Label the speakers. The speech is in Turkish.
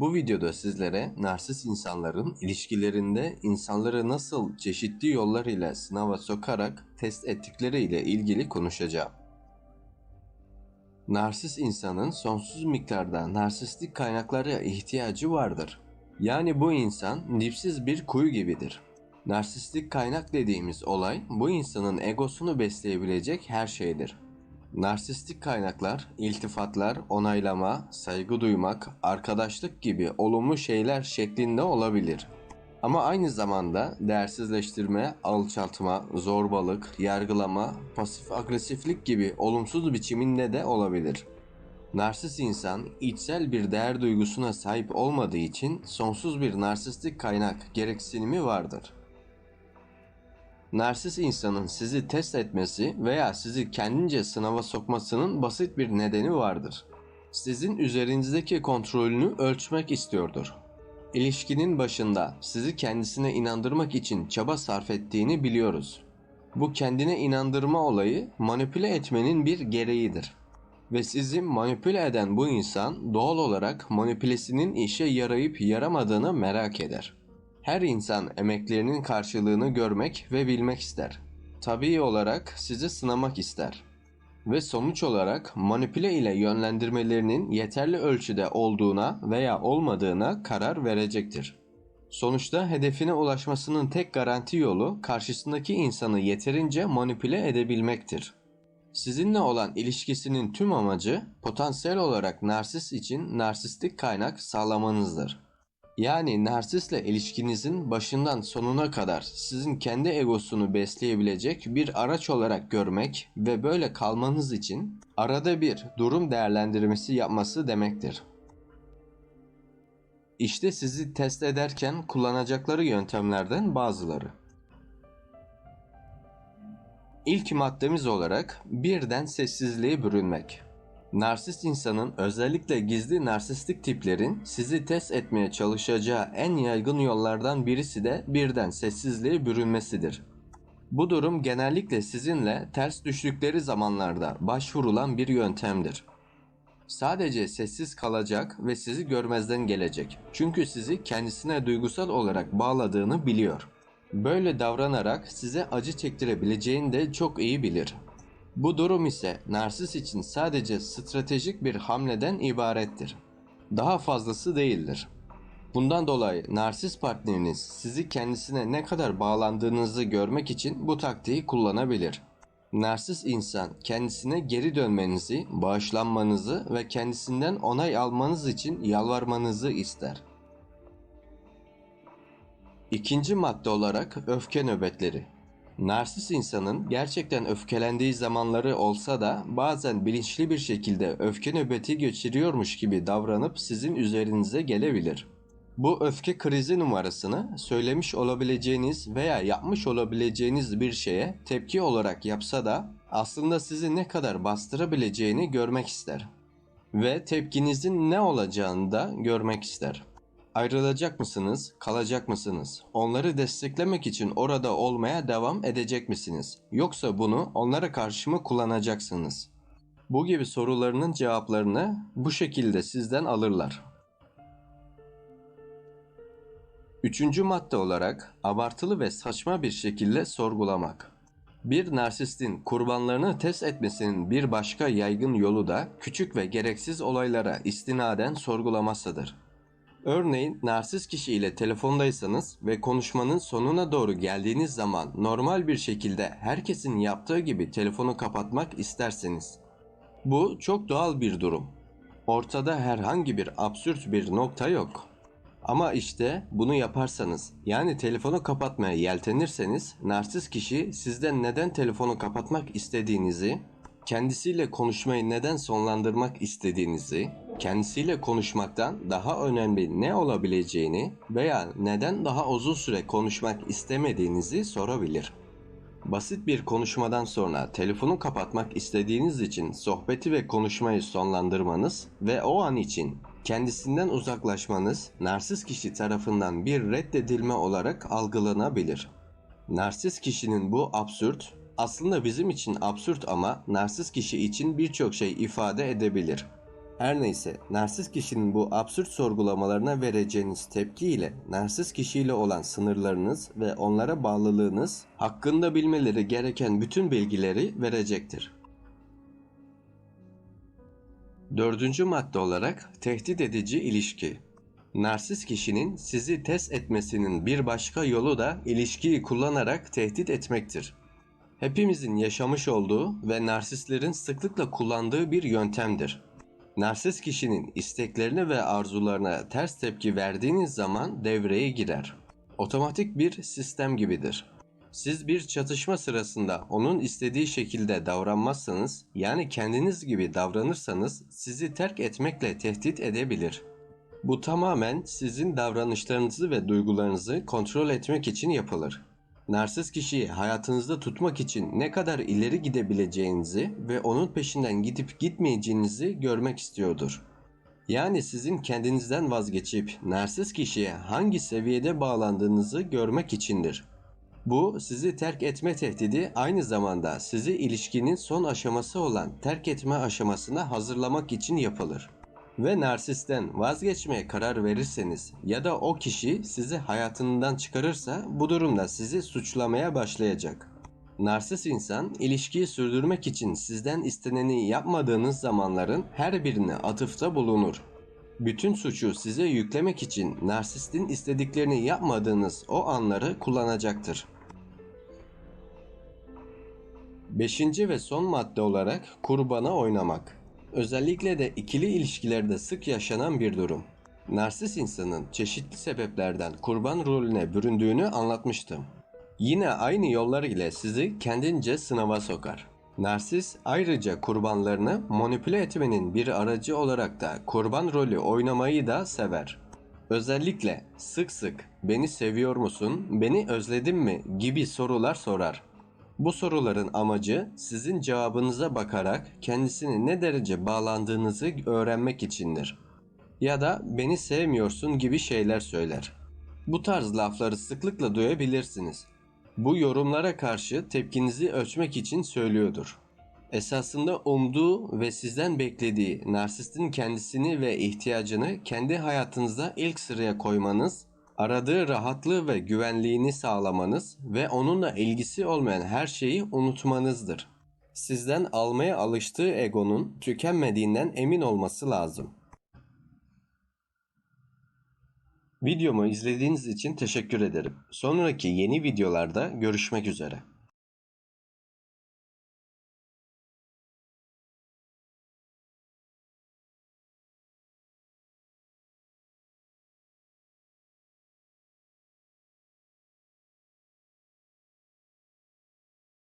Speaker 1: Bu videoda sizlere narsist insanların ilişkilerinde insanları nasıl çeşitli yollar ile sınava sokarak test ettikleri ile ilgili konuşacağım. Narsist insanın sonsuz miktarda narsistik kaynaklara ihtiyacı vardır. Yani bu insan dipsiz bir kuyu gibidir. Narsistik kaynak dediğimiz olay bu insanın egosunu besleyebilecek her şeydir. Narsistik kaynaklar, iltifatlar, onaylama, saygı duymak, arkadaşlık gibi olumlu şeyler şeklinde olabilir. Ama aynı zamanda değersizleştirme, alçaltma, zorbalık, yargılama, pasif agresiflik gibi olumsuz biçiminde de olabilir. Narsist insan içsel bir değer duygusuna sahip olmadığı için sonsuz bir narsistik kaynak gereksinimi vardır. Narsist insanın sizi test etmesi veya sizi kendince sınava sokmasının basit bir nedeni vardır. Sizin üzerinizdeki kontrolünü ölçmek istiyordur. İlişkinin başında sizi kendisine inandırmak için çaba sarf ettiğini biliyoruz. Bu kendine inandırma olayı manipüle etmenin bir gereğidir. Ve sizi manipüle eden bu insan doğal olarak manipülesinin işe yarayıp yaramadığını merak eder. Her insan emeklerinin karşılığını görmek ve bilmek ister. Tabii olarak sizi sınamak ister. Ve sonuç olarak manipüle ile yönlendirmelerinin yeterli ölçüde olduğuna veya olmadığına karar verecektir. Sonuçta hedefine ulaşmasının tek garanti yolu karşısındaki insanı yeterince manipüle edebilmektir. Sizinle olan ilişkisinin tüm amacı potansiyel olarak narsist için narsistik kaynak sağlamanızdır. Yani narsistle ilişkinizin başından sonuna kadar sizin kendi egosunu besleyebilecek bir araç olarak görmek ve böyle kalmanız için arada bir durum değerlendirmesi yapması demektir. İşte sizi test ederken kullanacakları yöntemlerden bazıları. İlk maddemiz olarak birden sessizliğe bürünmek. Narsist insanın özellikle gizli narsistik tiplerin sizi test etmeye çalışacağı en yaygın yollardan birisi de birden sessizliğe bürünmesidir. Bu durum genellikle sizinle ters düştükleri zamanlarda başvurulan bir yöntemdir. Sadece sessiz kalacak ve sizi görmezden gelecek. Çünkü sizi kendisine duygusal olarak bağladığını biliyor. Böyle davranarak size acı çektirebileceğini de çok iyi bilir. Bu durum ise narsist için sadece stratejik bir hamleden ibarettir. Daha fazlası değildir. Bundan dolayı narsist partneriniz sizi kendisine ne kadar bağlandığınızı görmek için bu taktiği kullanabilir. Narsist insan kendisine geri dönmenizi, bağışlanmanızı ve kendisinden onay almanız için yalvarmanızı ister. İkinci madde olarak öfke nöbetleri. Narsist insanın gerçekten öfkelendiği zamanları olsa da bazen bilinçli bir şekilde öfke nöbeti geçiriyormuş gibi davranıp sizin üzerinize gelebilir. Bu öfke krizi numarasını söylemiş olabileceğiniz veya yapmış olabileceğiniz bir şeye tepki olarak yapsa da aslında sizi ne kadar bastırabileceğini görmek ister. Ve tepkinizin ne olacağını da görmek ister. Ayrılacak mısınız, kalacak mısınız? Onları desteklemek için orada olmaya devam edecek misiniz? Yoksa bunu onlara karşı mı kullanacaksınız? Bu gibi sorularının cevaplarını bu şekilde sizden alırlar. Üçüncü madde olarak abartılı ve saçma bir şekilde sorgulamak. Bir narsistin kurbanlarını test etmesinin bir başka yaygın yolu da küçük ve gereksiz olaylara istinaden sorgulamasıdır. Örneğin narsist kişi ile telefondaysanız ve konuşmanın sonuna doğru geldiğiniz zaman normal bir şekilde herkesin yaptığı gibi telefonu kapatmak isterseniz. Bu çok doğal bir durum. Ortada herhangi bir absürt bir nokta yok. Ama işte bunu yaparsanız yani telefonu kapatmaya yeltenirseniz narsist kişi sizden neden telefonu kapatmak istediğinizi, kendisiyle konuşmayı neden sonlandırmak istediğinizi, kendisiyle konuşmaktan daha önemli ne olabileceğini veya neden daha uzun süre konuşmak istemediğinizi sorabilir. Basit bir konuşmadan sonra telefonu kapatmak istediğiniz için sohbeti ve konuşmayı sonlandırmanız ve o an için kendisinden uzaklaşmanız narsist kişi tarafından bir reddedilme olarak algılanabilir. Narsist kişinin bu absürt, aslında bizim için absürt ama narsist kişi için birçok şey ifade edebilir. Her neyse, narsist kişinin bu absürt sorgulamalarına vereceğiniz tepki ile narsist kişiyle olan sınırlarınız ve onlara bağlılığınız hakkında bilmeleri gereken bütün bilgileri verecektir. Dördüncü madde olarak tehdit edici ilişki. Narsist kişinin sizi test etmesinin bir başka yolu da ilişkiyi kullanarak tehdit etmektir. Hepimizin yaşamış olduğu ve narsistlerin sıklıkla kullandığı bir yöntemdir. Narsist kişinin isteklerine ve arzularına ters tepki verdiğiniz zaman devreye girer. Otomatik bir sistem gibidir. Siz bir çatışma sırasında onun istediği şekilde davranmazsanız, yani kendiniz gibi davranırsanız sizi terk etmekle tehdit edebilir. Bu tamamen sizin davranışlarınızı ve duygularınızı kontrol etmek için yapılır. Narsist kişiyi hayatınızda tutmak için ne kadar ileri gidebileceğinizi ve onun peşinden gidip gitmeyeceğinizi görmek istiyordur. Yani sizin kendinizden vazgeçip narsist kişiye hangi seviyede bağlandığınızı görmek içindir. Bu sizi terk etme tehdidi aynı zamanda sizi ilişkinin son aşaması olan terk etme aşamasına hazırlamak için yapılır. Ve narsisten vazgeçmeye karar verirseniz ya da o kişi sizi hayatından çıkarırsa bu durumda sizi suçlamaya başlayacak. Narsist insan ilişkiyi sürdürmek için sizden isteneni yapmadığınız zamanların her birine atıfta bulunur. Bütün suçu size yüklemek için narsistin istediklerini yapmadığınız o anları kullanacaktır. Beşinci ve son madde olarak kurbana oynamak. Özellikle de ikili ilişkilerde sık yaşanan bir durum. Narsist insanın çeşitli sebeplerden kurban rolüne büründüğünü anlatmıştım. Yine aynı yollar ile sizi kendince sınava sokar. Narsist ayrıca kurbanlarını manipüle etmenin bir aracı olarak da kurban rolü oynamayı da sever. Özellikle sık sık beni seviyor musun, beni özledin mi gibi sorular sorar. Bu soruların amacı sizin cevabınıza bakarak kendisine ne derece bağlandığınızı öğrenmek içindir. Ya da beni sevmiyorsun gibi şeyler söyler. Bu tarz lafları sıklıkla duyabilirsiniz. Bu yorumlara karşı tepkinizi ölçmek için söylüyordur. Esasında umduğu ve sizden beklediği narsistin kendisini ve ihtiyacını kendi hayatınızda ilk sıraya koymanız aradığı rahatlığı ve güvenliğini sağlamanız ve onunla ilgisi olmayan her şeyi unutmanızdır. Sizden almaya alıştığı egonun tükenmediğinden emin olması lazım. Videomu izlediğiniz için teşekkür ederim. Sonraki yeni videolarda görüşmek üzere.